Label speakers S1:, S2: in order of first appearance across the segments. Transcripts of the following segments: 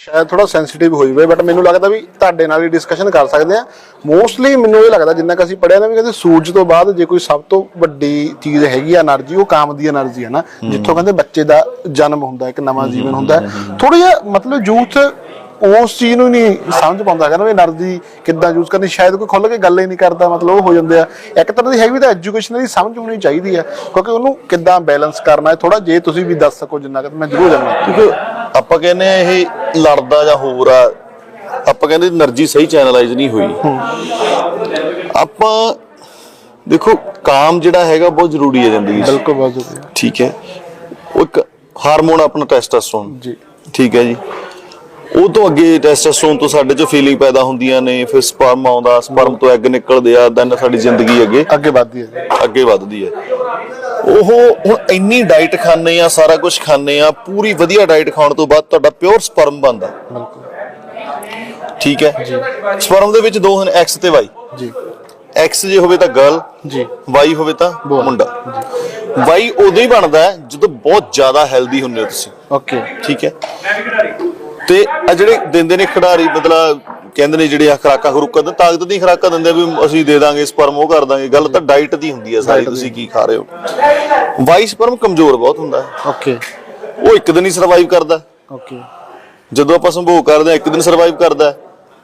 S1: ਸ਼ਾਇਦ ਥੋੜਾ ਸੈਂਸਿਟਿਵ ਹੋ ਜਵੇ ਬਟ ਮੈਨੂੰ ਲੱਗਦਾ ਵੀ ਤੁਹਾਡੇ ਨਾਲ ਹੀ ਡਿਸਕਸ਼ਨ ਕਰ ਸਕਦੇ ਆ ਮੋਸਟਲੀ ਮੈਨੂੰ ਇਹ ਲੱਗਦਾ ਜਿੰਨਾ ਕਿ ਅਸੀਂ ਪੜਿਆ ਨਾ ਵੀ ਕਹਿੰਦੇ ਸੂਰਜ ਤੋਂ ਬਾਅਦ ਜੇ ਕੋਈ ਸਭ ਤੋਂ ਵੱਡੀ ਚੀਜ਼ ਹੈਗੀ ਆ એનર્ਜੀ ਉਹ ਕਾਮ ਦੀ એનર્ਜੀ ਹੈ ਨਾ ਜਿੱਥੋਂ ਕਹਿੰਦੇ ਬੱਚੇ ਦਾ ਜਨਮ ਹੁੰਦਾ ਇੱਕ ਨਵਾਂ ਜੀਵਨ ਹੁੰਦਾ। ਥੋੜਾ ਜਿਹਾ ਮਤਲਬ ਯੂਥ ਉਸ ਚੀਜ਼ ਨੂੰ ਨਹੀਂ ਸਮਝ ਪਾਉਂਦਾ ਹੈਗਾ ਨਾ ਵੀ એનર્ਜੀ ਕਿੱਦਾਂ ਯੂਜ਼ ਕਰਨੀ ਸ਼ਾਇਦ ਕੋਈ ਖੁੱਲ ਕੇ ਗੱਲ ਹੀ ਨਹੀਂ ਕਰਦਾ ਮਤਲਬ ਉਹ ਹੋ ਜਾਂਦੇ ਆ। ਇੱਕ ਤਰ੍ਹਾਂ ਦੀ ਹੈਵੀ ਤਾਂ ਐਜੂਕੇਸ਼ਨ ਦੀ ਸਮਝ ਹੋਣੀ ਚਾਹੀਦੀ ਆ ਕਿਉਂਕਿ ਉਹਨੂੰ ਕਿੱਦਾਂ ਬੈਲੈਂਸ ਕਰਨਾ ਹੈ ਥੋੜਾ ਜੇ ਤੁਸੀਂ ਵੀ ਦੱਸ ਸਕੋ ਜਿੰਨਾ ਕਿ ਮੈਂ ਜ਼ਰੂਰ ਜਾਣਨਾ
S2: ਕਿਉਂਕਿ ਆਪਾਂ ਕਹਿੰਦੇ ਆ ਇਹ ਲੜਦਾ ਜਾਂ ਹੋਰ ਆ ਆਪਾਂ ਕਹਿੰਦੇ એનર્ਜੀ ਸਹੀ ਚੈਨਲਾਈਜ਼ ਨਹੀਂ ਹੋਈ। ਆਪਾਂ ਦੇਖੋ ਕਾਮ ਜਿਹੜਾ ਹੈਗਾ ਬਹੁਤ ਜ਼ਰੂਰੀ ਹੈ ਜ਼ਿੰਦਗੀ 'ਚ।
S1: ਬਿਲਕੁਲ ਬਹੁਤ ਜ਼ਰੂਰੀ ਹੈ।
S2: ਠੀਕ ਹੈ? ਉਹ ਇੱਕ ਹਾਰਮੋਨ ਆਪਣਾ ਟੈਸਟੋਸਟਰੋਨ
S1: ਜੀ।
S2: ਠੀਕ ਹੈ ਜੀ? ਉਹ ਤੋਂ ਅੱਗੇ ਟੈਸਟੋਸਟਰੋਨ ਤੋਂ ਸਾਡੇ 'ਚ ਫੀਲਿੰਗ ਪੈਦਾ ਹੁੰਦੀਆਂ ਨੇ ਫਿਰ ਸਪਰਮ ਆਉਂਦਾ ਸਪਰਮ ਤੋਂ ਐਗ ਨਿਕਲਦੇ ਆ ਦੈਨ ਸਾਡੀ ਜ਼ਿੰਦਗੀ ਅੱਗੇ
S1: ਅੱਗੇ ਵੱਧਦੀ ਹੈ
S2: ਅੱਗੇ ਵੱਧਦੀ ਹੈ। ਉਹ ਹੁਣ ਇੰਨੀ ਡਾਈਟ ਖਾਣੇ ਆ ਸਾਰਾ ਕੁਝ ਖਾਣੇ ਆ ਪੂਰੀ ਵਧੀਆ ਡਾਈਟ ਖਾਣ ਤੋਂ ਬਾਅਦ ਤੁਹਾਡਾ ਪਿਓਰ ਸਪਰਮ ਬਣਦਾ।
S1: ਬਿਲਕੁਲ
S2: ਠੀਕ ਹੈ? ਸਪਰਮ ਦੇ ਵਿੱਚ ਦੋ ਹਨ ਐਕਸ ਤੇ ਵਾਈ
S1: ਜੀ।
S2: ਐਕਸ ਜੇ ਹੋਵੇ ਤਾਂ ਗਰਲ
S1: ਜੀ।
S2: ਵਾਈ ਹੋਵੇ ਤਾਂ ਮੁੰਡਾ। ਵਾਈ ਉਦੋਂ ਹੀ ਬਣਦਾ ਹੈ ਜਦੋਂ ਬਹੁਤ ਜ਼ਿਆਦਾ ਹੈਲਦੀ ਹੁੰਦੇ ਹੋ ਤੁਸੀਂ।
S1: ਓਕੇ
S2: ਠੀਕ ਹੈ? ਤੇ ਆ ਜਿਹੜੇ ਦਿੰਦੇ ਨੇ ਖਿਡਾਰੀ ਮਤਲਬ ਕਹਿੰਦੇ ਨੇ ਜਿਹੜੇ ਆ ਖਰਾਕਾਂ ਖਰੂਕਾਂ ਤਾਕਤ ਦੀ ਖਰਾਕਾਂ ਦਿੰਦੇ ਵੀ ਅਸੀਂ ਦੇ ਦਾਂਗੇ ਸਪਰਮ ਉਹ ਕਰ ਦਾਂਗੇ। ਗੱਲ ਤਾਂ ਡਾਈਟ ਦੀ ਹੁੰਦੀ ਹੈ ਸਾਰੀ ਤੁਸੀਂ ਕੀ ਖਾ ਰਹੇ ਹੋ? ਵਾਈ ਸਪਰਮ ਕਮਜ਼ੋਰ ਬਹੁਤ ਹੁੰਦਾ। ਹੈ
S1: ਓਕੇ
S2: ਉਹ ਇੱਕ ਦਿਨ ਹੀ ਸਰਵਾਈਵ ਕਰਦਾ।
S1: ਓਕੇ
S2: ਜਦੋਂ ਆਪਾਂ ਸੰਭੋਗ ਕਰਦੇ ਆ ਇੱਕ ਦਿਨ ਸਰਵਾਈਵ ਕਰਦਾ।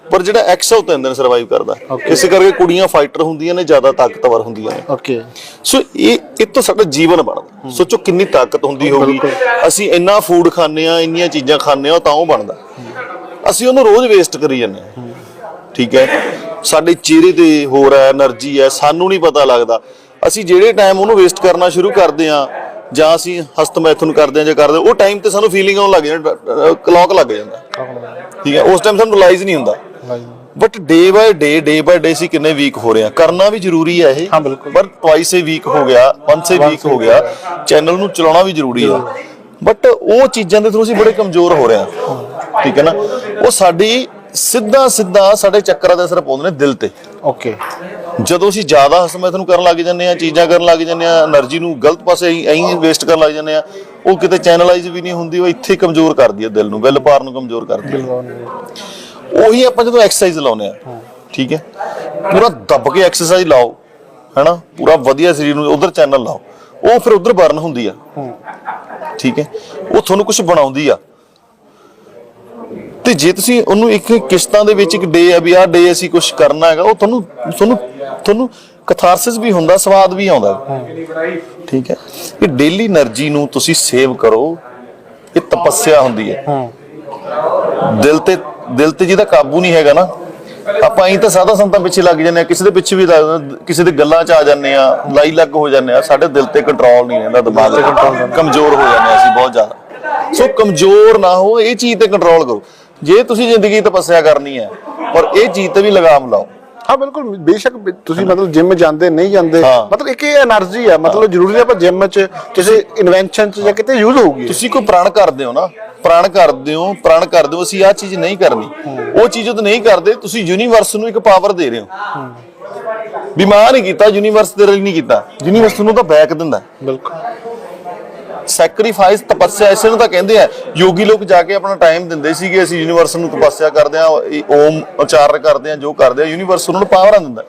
S2: ਪਰ ਜਿਹੜਾ ਐਕਸ ਉਹ ਤਿੰਨ ਦਿਨ ਸਰਵਾਈਵ ਕਰਦਾ। ਇਸੇ ਕਰਕੇ ਕੁੜੀਆਂ ਫਾਈਟਰ ਹੁੰਦੀਆਂ ਨੇ ਜ਼ਿਆਦਾ ਤਾਕਤਵਰ ਹੁੰਦੀਆਂ ਨੇ।
S1: ਓਕੇ
S2: ਸੋ ਇਹ ਇਹ ਤੋਂ ਸਾਡਾ ਜੀਵਨ ਬਣਦਾ। ਸੋਚੋ ਕਿੰਨੀ ਤਾਕਤ ਹੁੰਦੀ ਹੋਊਗੀ। ਅਸੀਂ ਇੰਨਾ ਫੂਡ ਖਾਂਦੇ ਆ ਇੰਨੀਆਂ ਚੀਜ਼ਾਂ ਖਾਂਦੇ ਆ ਤਾਂ ਉਹ ਬਣਦਾ। ਅਸੀਂ ਉਹਨੂੰ ਰੋਜ਼ ਵੇਸਟ ਕਰੀ ਜਾਂਦੇ ਹਾਂ। ਠੀਕ ਹੈ? ਸਾਡੇ ਚਿਹਰੇ ਤੇ ਹੋਰ ਹੈ એનર્ਜੀ ਹੈ ਸਾਨੂੰ ਨਹੀਂ ਪਤਾ ਲੱਗਦਾ। ਅਸੀਂ ਜਿਹੜੇ ਟਾਈਮ ਉਹਨੂੰ ਵੇਸਟ ਕਰਨਾ ਸ਼ੁਰੂ ਕਰਦੇ ਆ ਜਾਂ ਅਸੀਂ ਹਸਤ ਮੈਥਨ ਕਰਦੇ ਆ ਜਾਂ ਕਰਦੇ ਉਹ ਟਾਈਮ ਤੇ ਸਾਨੂੰ ਫੀਲਿੰਗ ਆਉਣ ਲੱਗ ਜਾਂਦਾ ਕਲੌਕ ਲੱਗ ਜਾਂਦਾ ਠੀਕ ਹੈ? ਉਸ ਟਾਈਮ ਸਾਨੂੰ ਰਿਅਲਾਈਜ਼ ਨਹੀਂ ਹੁੰਦਾ। But day by day day by day ਸੀ ਕਿੰਨੇ ਵੀਕ ਹੋ ਰਹੇ ਆ ਕਰਨਾ ਵੀ ਜ਼ਰੂਰੀ ਹੈ ਇਹ। ਪਰ ਟਵਾਈਸ ਏ ਵੀਕ ਹੋ ਗਿਆ ਵਾਂਸ ਏ ਵੀਕ ਹੋ ਗਿਆ ਚੈਨਲ ਨੂੰ ਚਲਾਉਣਾ ਵੀ ਜ਼ਰੂਰੀ ਹੈ। ਬਟ ਉਹ ਚੀਜ਼ਾਂ ਦੇ ਥਰੂ ਅਸੀਂ ਬੜੇ ਕਮਜ਼ੋਰ ਹੋ ਰਹੇ ਹਾਂ। ਠੀਕ ਹੈ ਨਾ? ਉਹ ਸਾਡੀ ਸਿੱਧਾ ਸਿੱਧਾ ਸਾਡੇ ਚੱਕਰਾਂ ਦਾ ਅਸਰ ਪਾਉਂਦੇ ਨੇ ਦਿਲ ਤੇ।
S1: ਓਕੇ
S2: ਜਦੋਂ ਅਸੀਂ ਜ਼ਿਆਦਾ ਹਸਮਤ ਨੂੰ ਕਰਨ ਲੱਗ ਜਾਂਦੇ ਆ ਚੀਜ਼ਾਂ ਕਰਨ ਲੱਗ ਜਾਂਦੇ ਆ એનર્ਜੀ ਨੂੰ ਗਲਤ ਪਾਸੇ ਐਂ ਵੇਸਟ ਕਰਨ ਲੱਗ ਜਾਂਦੇ ਆ ਉਹ ਕਿਤੇ ਚੈਨਲਾਈਜ਼ ਵੀ ਨਹੀਂ ਹੁੰਦੀ ਉਹ ਇੱਥੇ ਕਮਜ਼ੋਰ ਕਰਦੀ ਹੈ ਦਿਲ ਨੂੰ ਬਿਲ ਪਾਰ ਨੂੰ ਕਮਜ਼ੋਰ ਕਰਦੀ ਹੈ। ਉਹੀ ਆਪਾਂ ਜਦੋਂ ਐਕਸਰਸਾਈਜ਼ ਲਾਉਨੇ ਆ ਠੀਕ ਹੈ? ਪੂਰਾ ਦੱਬ ਕੇ ਐਕਸਰਸਾਈਜ਼ ਲਾਓ ਹੈਨਾ? ਪੂਰਾ ਵਧੀਆ ਸਰੀਰ ਨੂੰ ਉਧਰ ਚੈਨਲ ਲਾਓ ਉਹ ਫਿਰ ਉਧਰ ਬਰਨ ਹੁੰਦੀ ਆ। ਠੀਕ ਹੈ? ਉਹ ਤੁਹਾਨੂੰ ਕੁਝ ਬਣਾਉਂਦੀ ਆ। ਤੇ ਜੇ ਤੁਸੀਂ ਉਹਨੂੰ ਇੱਕ ਕਿਸ਼ਤਾਂ ਦੇ ਵਿੱਚ ਇੱਕ ਡੇ ਆ ਵੀ ਆ ਡੇ ਅਸੀਂ ਕੁਝ ਕਰਨਾ ਹੈਗਾ ਉਹ ਤੁਹਾਨੂੰ ਤੁਹਾਨੂੰ ਤੁਹਾਨੂੰ ਕਥਾਰਸਿਸ ਵੀ ਹੁੰਦਾ ਸਵਾਦ ਵੀ ਆਉਂਦਾ। ਠੀਕ ਹੈ? ਇਹ ਡੇਲੀ એનર્ਜੀ ਨੂੰ ਤੁਸੀਂ ਸੇਵ ਕਰੋ। ਇਹ ਤਪੱਸਿਆ ਹੁੰਦੀ ਹੈ। ਦਿਲ ਤੇ ਦਿਲ ਤੇ ਜਿਹਦਾ ਕਾਬੂ ਨਹੀਂ ਹੈਗਾ ਨਾ ਆਪਾਂ ਐਂ ਤਾਂ ਸਾਦਾ ਸੰਤਾਂ ਪਿੱਛੇ ਲੱਗ ਜਾਂਦੇ ਆ ਕਿਸੇ ਦੇ ਪਿੱਛੇ ਵੀ ਲੱਗ ਜਾਂਦੇ, ਕਿਸੇ ਦੇ ਗੱਲਾਂ 'ਚ ਆ ਜਾਂਦੇ ਆ ਲਾਈ ਲੱਗ ਹੋ ਜਾਂਦੇ ਆ ਸਾਡੇ ਦਿਲ ਤੇ ਕੰਟਰੋਲ ਨਹੀਂ ਰਹਿੰਦਾ ਦਿਮਾਗ ਤੇ ਕੰਟਰੋਲ ਕਮਜ਼ੋਰ ਹੋ ਜਾਂਦੇ ਆ ਅਸੀਂ ਬਹੁਤ ਜ਼ਿਆਦਾ। ਸੋ ਕਮਜ਼ੋਰ ਨਾ ਹੋ ਇਹ ਚੀਜ਼ ਤੇ ਕੰਟਰੋਲ ਕਰੋ। ਜੇ ਤੁਸੀਂ ਜ਼ਿੰਦਗੀ ਤਪੱਸਿਆ ਕਰਨੀ ਹੈ ਔਰ ਇਹ ਚੀਜ਼ ਤੇ ਵੀ ਲਗਾਮ ਲਾਓ
S1: ਹਾਂ ਬਿਲਕੁਲ ਬੇਸ਼ੱਕ ਤੁਸੀਂ ਮਤਲਬ ਜਿਮ ਜਾਂਦੇ ਨਹੀਂ ਜਾਂਦੇ ਮਤਲਬ ਇੱਕ ਇਹ એનર્ਜੀ ਆ ਮਤਲਬ ਜ਼ਰੂਰੀ ਨਹੀਂ ਆਪਾਂ ਜਿਮ 'ਚ ਕਿਸੇ ਇਨਵੈਂਸ਼ਨ 'ਚ ਜਾਂ ਕਿਤੇ ਯੂਜ਼ ਹੋਊਗੀ।
S2: ਤੁਸੀਂ ਕੋਈ ਪ੍ਰਣ ਕਰਦੇ ਹੋ ਨਾ ਪ੍ਰਣ ਕਰਦੇ ਹੋ ਪ੍ਰਣ ਕਰਦੇ ਹੋ ਅਸੀਂ ਆਹ ਚੀਜ਼ ਨਹੀਂ ਕਰਨੀ। ਉਹ ਚੀਜ਼ ਉਹ ਨਹੀਂ ਕਰਦੇ ਤੁਸੀਂ ਯੂਨੀਵਰਸ ਨੂੰ ਇੱਕ ਪਾਵਰ ਦੇ ਰਹੇ ਹੋ। ਬਿਮਾਰ ਨਹੀਂ ਕੀਤਾ ਯੂਨੀਵਰਸ ਦੇ ਲਈ ਨਹੀਂ ਕੀਤਾ। ਯੂਨੀਵਰਸ ਨੂੰ ਤਾਂ ਬੈਕ ਦਿੰਦਾ।
S1: ਬਿਲਕੁਲ।
S2: ਸੈਕਰੀਫਾਈਸ ਤਪੱਸਿਆ ਇਸੇ ਨੂੰ ਤਾਂ ਕਹਿੰਦੇ ਆ। ਯੋਗੀ ਲੋਕ ਜਾ ਕੇ ਆਪਣਾ ਟਾਈਮ ਦਿੰਦੇ ਸੀਗੇ ਅਸੀਂ ਯੂਨੀਵਰਸ ਨੂੰ ਤਪੱਸਿਆ ਕਰਦੇ ਆ ਓਮ ਉਚਾਰਨ ਕਰਦੇ ਆ ਜੋ ਕਰਦੇ ਆ ਯੂਨੀਵਰਸ ਉਹਨਾਂ ਨੂੰ ਪਾਵਰਾਂ ਦਿੰਦਾ।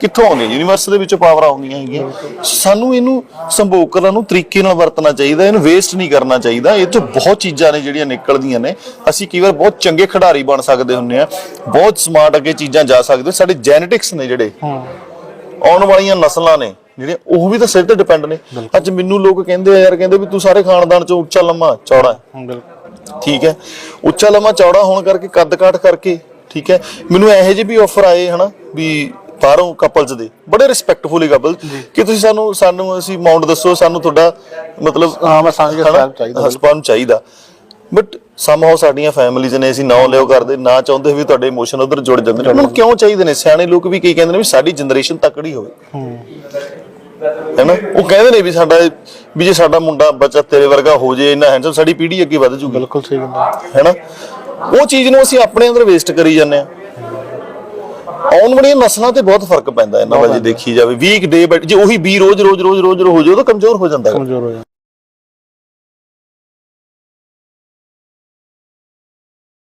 S2: ਕਿੱਥੋਂ ਆਉਂਦੀਆਂ? ਯੂਨੀਵਰਸ ਦੇ ਵਿੱਚੋਂ ਪਾਵਰਾਂ ਆਉਂਦੀਆਂ ਹੈਗੀਆਂ। ਸਾਨੂੰ ਇਹਨੂੰ ਸੰਭੋਗ ਕਰਨ ਨੂੰ ਤਰੀਕੇ ਨਾਲ ਵਰਤਣਾ ਚਾਹੀਦਾ ਇਹਨੂੰ ਵੇਸਟ ਨਹੀਂ ਕਰਨਾ ਚਾਹੀਦਾ। ਇਹ ਤੋਂ ਬਹੁਤ ਚੀਜ਼ਾਂ ਨੇ ਜਿਹੜੀਆਂ ਨਿਕਲਦੀਆਂ ਨੇ। ਅਸੀਂ ਕਈ ਵਾਰ ਬਹੁਤ ਚੰਗੇ ਖਿਡਾਰੀ ਬਣ ਸਕਦੇ ਹੁੰਨੇ ਆ ਬਹੁਤ ਸਮਾਰਟ ਅੱਗੇ ਚੀਜ਼ਾਂ ਜਾ ਸਕਦੇ ਸਾਡੇ ਜੈਨੇਟਿਕਸ ਨੇ ਜਿਹੜੇ। ਆਉਣ ਵਾਲੀਆਂ ਨਸਲਾਂ ਨੇ। ਜਿਹੜੇ ਉਹ ਵੀ ਤਾਂ ਸਿਰ ਤੇ ਡਿਪੈਂਡ ਨੇ। ਅੱਜ ਮੈਨੂੰ ਲੋਕ ਕਹਿੰਦੇ ਆ ਯਾਰ ਕਹਿੰਦੇ ਵੀ ਤੂੰ ਸਾਰੇ ਖਾਨਦਾਨ ਚੋਂ ਉੱਚਾ ਲੰਮਾ ਚੌੜਾ ਠੀਕ ਹੈ। ਉੱਚਾ ਲੰਮਾ ਚੌੜਾ ਹੋਣ ਕਰਕੇ ਕੱਦ ਕਾਠ ਕਰਕੇ ਠੀਕ ਹੈ। ਮੈਨੂੰ ਇਹੋ ਜਿਹੇ ਵੀ ਆਫਰ ਆਏ ਹਨਾ ਵੀ ਬਾਹਰੋਂ ਕਪਲਸ ਦੇ। ਬੜੇ ਰਿਸਪੈਕਟਫੁਲੀ ਕਪਲ ਕਿ ਤੁਸੀਂ ਸਾਨੂੰ ਸਾਨੂੰ ਅਸੀਂ ਅਮਾਉਂਟ ਦੱਸੋ ਸਾਨੂੰ ਤੁਹਾਡਾ ਮਤਲਬ
S1: ਹਾਂ ਮੈਂ ਸਮਝ ਗਿਆ ਚਾਹੀਦਾ
S2: ਹਸਬੰਦ ਚਾਹੀਦਾ। ਬਟ ਸਮਹਾਉ ਸਾਡੀਆਂ ਫੈਮਿਲੀਜ਼ ਨੇ ਅਸੀਂ ਨਾ ਲਿਓ ਕਰਦੇ ਨਾ ਚਾਹੁੰਦੇ ਵੀ ਤੁਹਾਡੇ ਇਮੋਸ਼ਨ ਉਧਰ ਜੁੜ ਜਾਂਦੇ ਨੇ। ਉਹਨਾਂ ਨੂੰ ਕਿਉਂ ਚਾਹੀਦੇ ਨੇ? ਸਿਆਣੇ ਲੋਕ ਵੀ ਕੀ ਕਹਿੰਦੇ ਨੇ ਵੀ ਸਾਡੀ ਜਨਰੇਸ਼ਨ ਤਕੜੀ ਹੋਵੇ। ਹੈਨਾ ਉਹ ਕਹਿੰਦੇ ਨੇ ਵੀ ਸਾਡਾ ਵੀ ਜੇ ਸਾਡਾ ਮੁੰਡਾ ਬੱਚਾ ਤੇਰੇ ਵਰਗਾ ਹੋ ਜੇ ਇੰਨਾ ਹੈਂਡਸਮ ਸਾਡੀ ਪੀੜ੍ਹੀ ਅੱਗੇ ਵਧ ਜੂਗੀ।
S1: ਬਿਲਕੁਲ ਸਹੀ ਗੱਲ ਹੈ।
S2: ਹੈਨਾ ਉਹ ਚੀਜ਼ ਨੂੰ ਅਸੀਂ ਆਪਣੇ ਅੰਦਰ ਵੇਸਟ ਕਰੀ ਜਾਂਦੇ ਆ ਆਉਣ ਵਾਲੀਆਂ ਨਸਲਾਂ ਤੇ ਬਹੁਤ ਫ਼ਰਕ ਪੈਂਦਾ ਇਹਨਾਂ ਵੱਲ ਜੇ ਦੇਖੀ ਜਾਵੇ ਵੀਕ ਡੇ ਬਟ ਜੇ ਉਹੀ 20 ਰੋਜ਼ ਰੋਜ਼ ਰੋਜ਼ ਰੋਜ਼ ਹੋ ਉਹ ਤਾਂ ਕਮਜ਼ੋਰ ਹੋ ਜਾਂਦਾ ਹੈ।
S1: ਕਮਜ਼ੋਰ ਹੋ ਜਾਂਦਾ।